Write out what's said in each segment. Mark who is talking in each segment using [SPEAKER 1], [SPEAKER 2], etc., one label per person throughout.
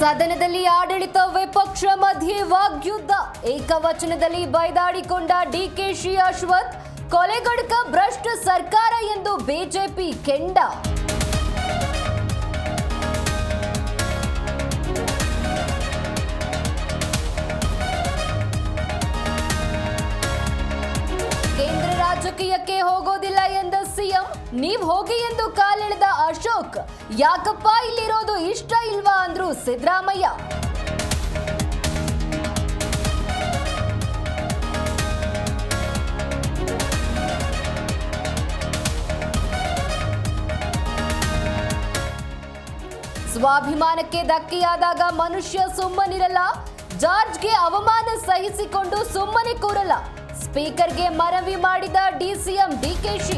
[SPEAKER 1] ಸದನದಲ್ಲಿ ಆಡಳಿತ ವಿಪಕ್ಷ ಮಧ್ಯೆ ವಾಗ್ಯುದ್ಧ ಏಕವಚನದಲ್ಲಿ ಬೈದಾಡಿಕೊಂಡ ಡಿಕೆಶಿ ಅಶ್ವಥ್ ಕೊಲೆಗಡ್ಕ ಭ್ರಷ್ಟ ಸರ್ಕಾರ ಎಂದು ಬಿಜೆಪಿ ಕೆಂಡ. ಕೇಂದ್ರ ರಾಜಕೀಯಕ್ಕೆ ಹೋಗೋದಿಲ್ಲ ಎಂದ ಸಿಎಂ ನೀವ್ ಹೋಗಿ ಎಂದು ಕಾಲೆಳೆದ ಅಶೋಕ್, ಯಾಕಪ್ಪ ಇಲ್ಲಿರೋದು ಇಷ್ಟ ಇಲ್ವಾ ಅಂದ್ರು ಸಿದ್ದರಾಮಯ್ಯ. ಸ್ವಾಭಿಮಾನಕ್ಕೆ ಧಕ್ಕೆಯಾದಾಗ ಮನುಷ್ಯ ಸುಮ್ಮನಿರಲ್ಲ, ಜಾರ್ಜ್ಗೆ ಅವಮಾನ ಸಹಿಸಿಕೊಂಡು ಸುಮ್ಮನೆ ಕೂರಲ್ಲ. ಸ್ಪೀಕರ್ಗೆ ಮನವಿ ಮಾಡಿದ ಡಿಸಿಎಂ ಡಿಕೆಶಿ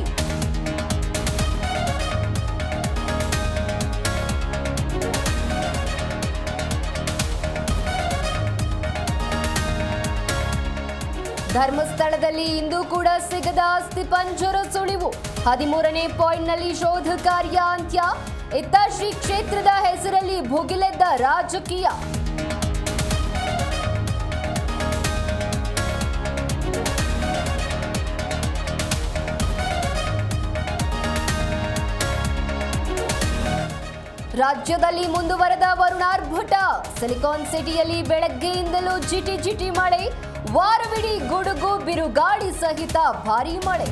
[SPEAKER 1] ಧರ್ಮಸ್ಥಳದಲ್ಲಿ ಇಂದು ಕೂಡ ಸಿಗದ ಅಸ್ಥಿ ಪಂಜರ ಸುಳಿವು. ಹದಿಮೂರನೇ ಪಾಯಿಂಟ್ನಲ್ಲಿ ಶೋಧ ಕಾರ್ಯ ಅಂತ್ಯ. ಇತ್ತ ಶ್ರೀ ಕ್ಷೇತ್ರದ ಹೆಸರಲ್ಲಿ ಭುಗಿಲೆದ್ದ ರಾಜಕೀಯ. ರಾಜ್ಯದಲ್ಲಿ ಮುಂದುವರೆದ ವರುಣಾರ್ಭಟ ಸಿಲಿಕಾನ್ ಸಿಟಿಯಲ್ಲಿ ಬೆಳಗ್ಗೆಯಿಂದಲೂ ಜಿಟಿ ಜಿಟಿ ಮಳೆ. ವಾರವಿಡೀ ಗುಡುಗು ಬಿರುಗಾಳಿ ಸಹಿತ ಭಾರೀ ಮಳೆ.